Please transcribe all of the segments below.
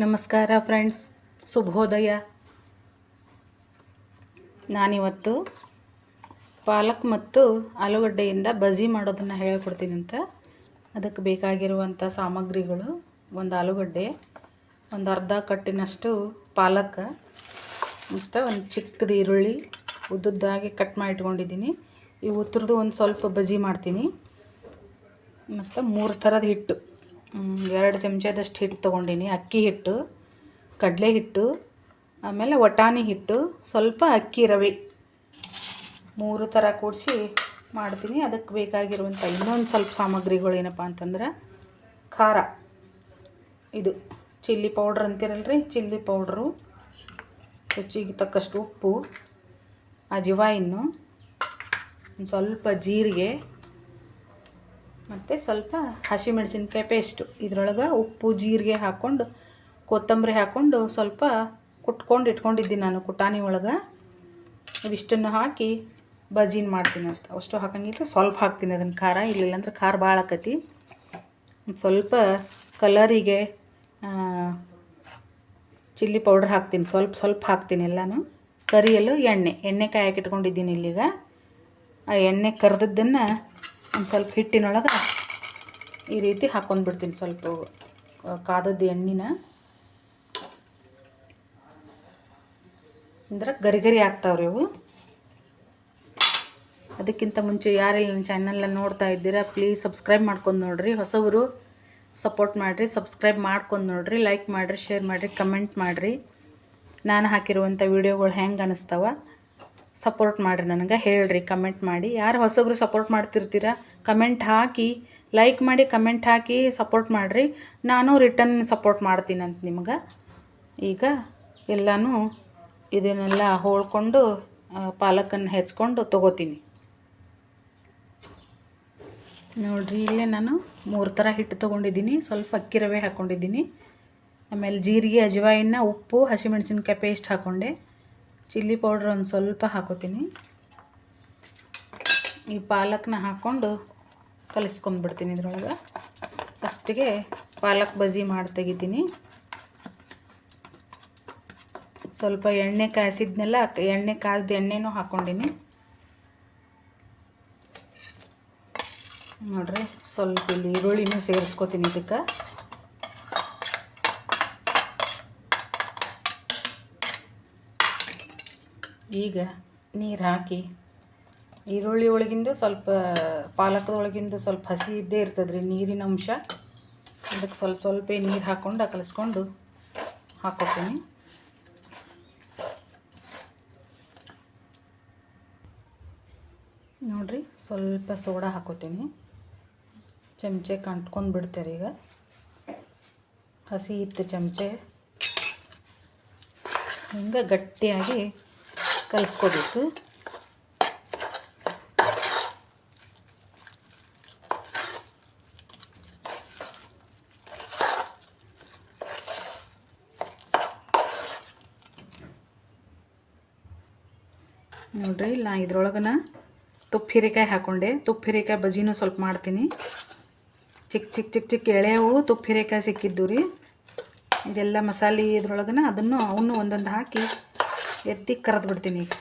ನಮಸ್ಕಾರ ಫ್ರೆಂಡ್ಸ್. ಶುಭೋದಯ. ನಾನಿವತ್ತು ಪಾಲಕ್ ಮತ್ತು ಆಲೂಗಡ್ಡೆಯಿಂದ ಬಜಿ ಮಾಡೋದನ್ನು ಹೇಳ್ಕೊಡ್ತೀನಿ ಅಂತ. ಅದಕ್ಕೆ ಬೇಕಾಗಿರುವಂಥ ಸಾಮಗ್ರಿಗಳು, ಒಂದು ಆಲೂಗಡ್ಡೆ, ಒಂದು ಅರ್ಧ ಕಟ್ಟಿನಷ್ಟು ಪಾಲಕ್, ಮತ್ತು ಒಂದು ಚಿಕ್ಕದು ಈರುಳ್ಳಿ ಉದ್ದುದ್ದಾಗಿ ಕಟ್ ಮಾಡಿ ಇಟ್ಕೊಂಡಿದ್ದೀನಿ ಈ ಉತ್ತರದ್ದು ಒಂದು ಸ್ವಲ್ಪ ಬಜಿ ಮಾಡ್ತೀನಿ. ಮತ್ತು ಮೂರು ಥರದ ಹಿಟ್ಟು. ಎರಡು ಚಮಚದಷ್ಟು ಹಿಟ್ಟು ತೊಗೊಂಡಿನಿ. ಅಕ್ಕಿ ಹಿಟ್ಟು, ಕಡಲೆ ಹಿಟ್ಟು, ಆಮೇಲೆ ವಟಾಣಿ ಹಿಟ್ಟು, ಸ್ವಲ್ಪ ಅಕ್ಕಿ ರವೆ. ಮೂರು ಥರ ಕೂಡಿಸಿ ಮಾಡ್ತೀನಿ. ಅದಕ್ಕೆ ಬೇಕಾಗಿರುವಂಥ ಇನ್ನೊಂದು ಸ್ವಲ್ಪ ಸಾಮಗ್ರಿಗಳು ಏನಪ್ಪ ಅಂತಂದ್ರೆ ಖಾರ. ಇದು ಚಿಲ್ಲಿ ಪೌಡ್ರ್ ಅಂತೀರಲ್ರಿ? ಚಿಲ್ಲಿ ಪೌಡ್ರು, ರುಚಿಗೆ ತಕ್ಕಷ್ಟು ಉಪ್ಪು ಅಜವಾಯಿನ್ನು ಸ್ವಲ್ಪ ಜೀರಿಗೆ ಮತ್ತು ಸ್ವಲ್ಪ ಹಸಿಮೆಣಸಿನ್ಕಾಯಿ ಪೇಸ್ಟು ಇದ್ರೊಳಗೆ ಉಪ್ಪು, ಜೀರಿಗೆ ಹಾಕ್ಕೊಂಡು ಕೊತ್ತಂಬರಿ ಹಾಕ್ಕೊಂಡು ಸ್ವಲ್ಪ ಕುಟ್ಕೊಂಡು ಇಟ್ಕೊಂಡಿದ್ದೀನಿ ನಾನು ಕುಟಾಣಿ ಒಳಗೆ. ಇವಿಷ್ಟನ್ನು ಹಾಕಿ ಬಜೀನ್ ಮಾಡ್ತೀನಿ ಅಂತ. ಅಷ್ಟು ಹಾಕಂಗಿಲ್ಲ ಸ್ವಲ್ಪ ಹಾಕ್ತೀನಿ ಅದನ್ನು ಖಾರ. ಇರಲಿಲ್ಲ ಅಂದ್ರೆ ಖಾರ ಭಾಳ ಆಕತಿ. ಸ್ವಲ್ಪ ಕಲರಿಗೆ ಚಿಲ್ಲಿ ಪೌಡ್ರ್ ಹಾಕ್ತೀನಿ. ಸ್ವಲ್ಪ ಸ್ವಲ್ಪ ಹಾಕ್ತೀನಿ ಎಲ್ಲನೂ. ಕರಿಯಲು ಎಣ್ಣೆ ಎಣ್ಣೆ ಕಾಯಕ್ಕೆ ಇಟ್ಕೊಂಡಿದ್ದೀನಿ ಇಲ್ಲಿಗ. ಆ ಎಣ್ಣೆ ಕರೆದದ್ದನ್ನು ಒಂದು ಸ್ವಲ್ಪ ಹಿಟ್ಟಿನೊಳಗೆ ಈ ರೀತಿ ಹಾಕ್ಕೊಂಡ್ಬಿಡ್ತೀನಿ ಸ್ವಲ್ಪ ಕಾದದ್ದು ಎಣ್ಣೆನ. ಅಂದ್ರೆ ಗರಿ ಗರಿ ಆಗ್ತಾವ್ರಿ ಇವು. ಅದಕ್ಕಿಂತ ಮುಂಚೆ ಯಾರೆಲ್ಲ ನನ್ನ ಚಾನಲ್ನ ನೋಡ್ತಾ ಇದ್ದೀರಾ ಪ್ಲೀಸ್ ಸಬ್ಸ್ಕ್ರೈಬ್ ಮಾಡ್ಕೊಂಡು ನೋಡಿರಿ. ಹೊಸವರು ಸಪೋರ್ಟ್ ಮಾಡಿರಿ ಸಬ್ಸ್ಕ್ರೈಬ್ ಮಾಡ್ಕೊಂಡು ನೋಡಿರಿ ಲೈಕ್ ಮಾಡಿರಿ ಶೇರ್ ಮಾಡಿರಿ ಕಮೆಂಟ್ ಮಾಡಿರಿ. ನಾನು ಹಾಕಿರುವಂಥ ವೀಡಿಯೋಗಳು ಹೆಂಗೆ ಅನ್ನಿಸ್ತಾವ ಸಪೋರ್ಟ್ ಮಾಡಿರಿ ನನಗೆ, ಹೇಳ್ರಿ ಕಮೆಂಟ್ ಮಾಡಿ. ಯಾರು ಹೊಸಬ್ರು ಸಪೋರ್ಟ್ ಮಾಡ್ತಿರ್ತೀರ ಕಮೆಂಟ್ ಹಾಕಿ ಲೈಕ್ ಮಾಡಿ ಕಮೆಂಟ್ ಹಾಕಿ ಸಪೋರ್ಟ್ ಮಾಡಿರಿ. ನಾನು ರಿಟರ್ನ್ ಸಪೋರ್ಟ್ ಮಾಡ್ತೀನಂತ ನಿಮ್ಗೆ. ಈಗ ಎಲ್ಲನೂ ಇದನ್ನೆಲ್ಲ ಹೋಳ್ಕೊಂಡು ಪಾಲಕನ್ನು ಹೆಚ್ಕೊಂಡು ತೊಗೋತೀನಿ. ನೋಡಿರಿ, ಇಲ್ಲೇ ನಾನು ಮೂರು ಥರ ಹಿಟ್ಟು ತೊಗೊಂಡಿದ್ದೀನಿ. ಸ್ವಲ್ಪ ಅಕ್ಕಿ ರವೆ ಹಾಕ್ಕೊಂಡಿದ್ದೀನಿ ಆಮೇಲೆ ಜೀರಿಗೆ ಅಜವಾಯಿನ ಉಪ್ಪು, ಹಸಿಮೆಣಸಿನ್ಕಾಯಿ ಪೇಸ್ಟ್ ಹಾಕ್ಕೊಂಡೆ ಚಿಲ್ಲಿ ಪೌಡ್ರ್ ಒಂದು ಸ್ವಲ್ಪ ಹಾಕೋತೀನಿ. ಈ ಪಾಲಕ್ನ ಹಾಕ್ಕೊಂಡು ಕಲಿಸ್ಕೊಂಡ್ಬಿಡ್ತೀನಿ ಇದ್ರೊಳಗೆ. ಫಸ್ಟಿಗೆ ಪಾಲಕ್ ಬಜ್ಜಿ ಮಾಡಿ ತೆಗಿತೀನಿ. ಸ್ವಲ್ಪ ಎಣ್ಣೆ ಕಾಯಿಸಿದ್ನೆಲ್ಲ ಎಣ್ಣೆ ಕಾಯ್ದು ಎಣ್ಣೆನೂ ಹಾಕ್ಕೊಂಡಿನಿ ನೋಡ್ರಿ, ಸ್ವಲ್ಪ ಇಲ್ಲಿ ಈರುಳ್ಳಿನೂ ಸೇರಿಸ್ಕೋತೀನಿ ಇದಕ್ಕೆ. ಈಗ ನೀರು ಹಾಕಿ, ಈರುಳ್ಳಿ ಒಳಗಿಂದು ಸ್ವಲ್ಪ, ಪಾಲಕದ ಒಳಗಿಂದು ಸ್ವಲ್ಪ ಹಸಿ ಇದ್ದೇ ಇರ್ತದೆ ನೀರಿನ ಅಂಶ. ಅದಕ್ಕೆ ಸ್ವಲ್ಪ ಸ್ವಲ್ಪ ನೀರು ಹಾಕ್ಕೊಂಡು ಕಲಿಸ್ಕೊಂಡು ಹಾಕೋತೀನಿ. ನೋಡ್ರಿ, ಸ್ವಲ್ಪ ಸೋಡಾ ಹಾಕೋತೀನಿ. ಚಮಚೆ ಕಂಟ್ಕೊಂಡು ಬಿಡ್ತಾರೆ ಈಗ. ಹಸಿ ಇತ್ತು ಚಮಚೆ ಹಿಂಗೆ ಗಟ್ಟಿಯಾಗಿ ಕಲಿಸ್ಕೋಬೇಕು. ನೋಡ್ರಿ ನಾ ಇದ್ರೊಳಗನ ತುಪ್ಪ ಹೀರೆಕಾಯಿ ಹಾಕೊಂಡೆ. ತುಪ್ಪ ಹೀರೆಕಾಯಿ ಬಜಿನೂ ಸ್ವಲ್ಪ ಮಾಡ್ತೀನಿ. ಚಿಕ್ಕ ಚಿಕ್ಕ ಚಿಕ್ಕ ಚಿಕ್ಕ ಎಳೆವು ತುಪ್ಪ ಹೀರೆಕಾಯಿ ಸಿಕ್ಕಿದ್ದು ರೀ. ಇದೆಲ್ಲ ಮಸಾಲೆ ಇದ್ರೊಳಗನ ಅದನ್ನು ಅವನ್ನೂ ಒಂದೊಂದು ಹಾಕಿ ಎತ್ತಿ ಕರೆದು ಬಿಡ್ತೀನಿ ಈಗ.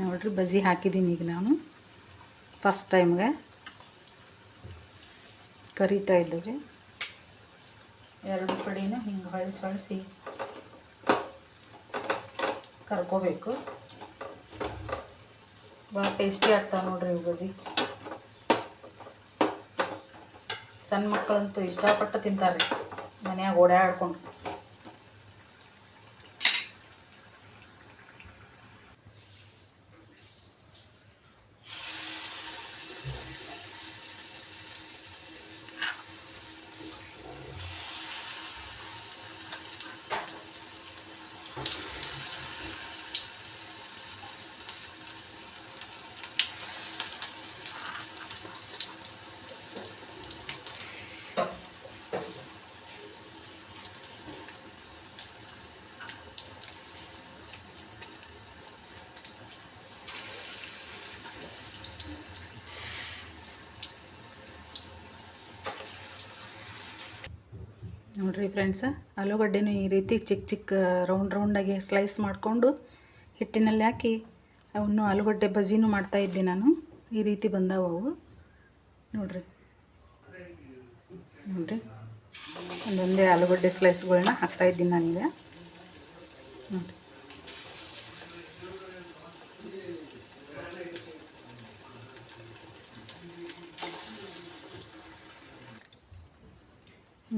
ನೋಡ್ರಿ ಬಜಿ ಹಾಕಿದ್ದೀನಿ ಈಗ ನಾನು. ಫಸ್ಟ್ ಟೈಮ್ಗೆ ಕರಿತಾ ಇದ್ದೇವೆ. ಎರಡು ಕಡೆನೂ ಹಿಂಗೆ ಹೊಳಿಸಿ ಹೊಳಿಸಿ ಕರ್ಕೋಬೇಕು. ಭಾಳ ಟೇಸ್ಟಿ ಆಗ್ತಾವೆ ನೋಡ್ರಿ ಇವು ಬಜ್ಜಿ. ಸಣ್ಣ ಮಕ್ಕಳಂತೂ ಇಷ್ಟಪಟ್ಟು ತಿಂತಾರೆ ರೀ ಮನ್ಯಾಗ ಓಡಾಡ್ಕೊಂಡು ನೋಡಿರಿ ಫ್ರೆಂಡ್ಸ ಆಲೂಗಡ್ಡೆನೂ ಈ ರೀತಿ ಚಿಕ್ಕ ಚಿಕ್ಕ ರೌಂಡ್ ರೌಂಡಾಗಿ ಸ್ಲೈಸ್ ಮಾಡಿಕೊಂಡು ಹಿಟ್ಟಿನಲ್ಲಿ ಹಾಕಿ ಅವನ್ನು ಆಲೂಗಡ್ಡೆ ಬಜ್ಜಿನೂ ಮಾಡ್ತಾಯಿದ್ದೆ ನಾನು. ಈ ರೀತಿ ಬಂದಾವು ಅವು. ನೋಡಿರಿ. ನೋಡಿರಿ. ಒಂದೊಂದೇ ಆಲೂಗಡ್ಡೆ ಸ್ಲೈಸ್ಗಳನ್ನ ಹಾಕ್ತಾಯಿದ್ದೀನಿ ನಾನೀಗ. ನೋಡಿ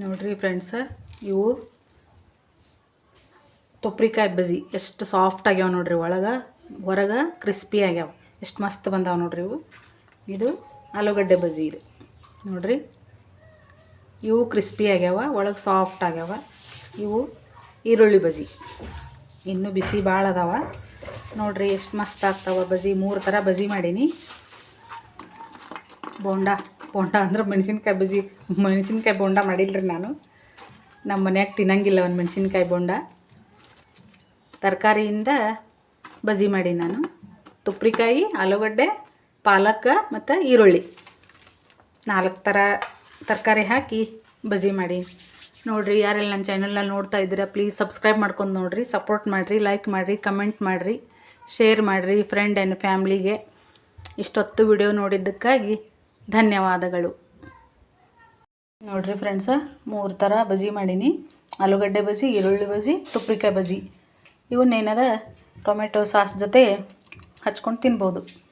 ನೋಡ್ರಿ ಫ್ರೆಂಡ್ಸ ಇವು ತೊಪ್ರಿಕಾಯಿ ಬಜಿ ಎಷ್ಟು ಸಾಫ್ಟ್ ಆಗ್ಯಾವ ನೋಡ್ರಿ ಒಳಗೆ, ಹೊರಗೆ ಕ್ರಿಸ್ಪಿ ಆಗ್ಯಾವ. ಎಷ್ಟು ಮಸ್ತ್ ಬಂದಾವ ನೋಡ್ರಿ ಇವು. ಇದು ಆಲೂಗಡ್ಡೆ ಬಜಿ ಇದು. ನೋಡ್ರಿ, ಇವು ಕ್ರಿಸ್ಪಿ ಆಗ್ಯಾವ, ಒಳಗೆ ಸಾಫ್ಟ್ ಆಗ್ಯಾವ. ಇವು ಈರುಳ್ಳಿ ಬಜಿ ಇನ್ನೂ ಬಿಸಿ ಭಾಳ ಅದಾವ. ನೋಡ್ರಿ ಎಷ್ಟು ಮಸ್ತ್ ಆಗ್ತಾವ ಬಜಿ ಮೂರು ಥರ ಬಜಿ ಮಾಡೀನಿ. ಬೋಂಡ. ಬೋಂಡ ಅಂದ್ರೆ ಮೆಣಸಿನ್ಕಾಯಿ ಬಜಿ ಮೆಣಸಿನ್ಕಾಯಿ ಬೋಂಡ ಮಾಡಿಲ್ರಿ ನಾನು. ನಮ್ಮ ಮನ್ಯಾಗ ತಿನ್ನಂಗಿಲ್ಲ ಒಂದು ಮೆಣಸಿನ್ಕಾಯಿ ಬೋಂಡ. ತರಕಾರಿಯಿಂದ ಬಜಿ ಮಾಡಿ ನಾನು. ತುಪ್ರಿಕಾಯಿ, ಆಲೂಗಡ್ಡೆ, ಪಾಲಕ್ ಮತ್ತು ಈರುಳ್ಳಿ. ನಾಲ್ಕು ಥರ ತರಕಾರಿ ಹಾಕಿ ಬಜಿ ಮಾಡಿ ನೋಡಿರಿ, ಯಾರೆಲ್ಲ ನನ್ನ ಚಾನಲ್ನ ನೋಡ್ತಾ ಇದ್ದೀರಾ ಪ್ಲೀಸ್ ಸಬ್ಸ್ಕ್ರೈಬ್ ಮಾಡ್ಕೊಂಡು ನೋಡಿರಿ ಸಪೋರ್ಟ್ ಮಾಡಿರಿ ಲೈಕ್ ಮಾಡಿರಿ ಕಮೆಂಟ್ ಮಾಡಿರಿ ಶೇರ್ ಮಾಡಿರಿ ಫ್ರೆಂಡ್ ಆ್ಯಂಡ್ ಫ್ಯಾಮ್ಲಿಗೆ ಇಷ್ಟೊತ್ತು ವಿಡಿಯೋ ನೋಡಿದ್ದಕ್ಕಾಗಿ ಧನ್ಯವಾದಗಳು. ನೋಡಿರಿ ಫ್ರೆಂಡ್ಸ ಮೂರು ಥರ ಬಜಿ ಮಾಡೀನಿ. ಆಲೂಗಡ್ಡೆ ಬಜಿ ಈರುಳ್ಳಿ ಬಜಿ ತುಪ್ರಿಕಾಯಿ ಬಜಿ ಇವನ್ನೇನದ, ಟೊಮೆಟೊ ಸಾಸ್ ಜೊತೆ ಹಚ್ಕೊಂಡು ತಿನ್ಬೋದು.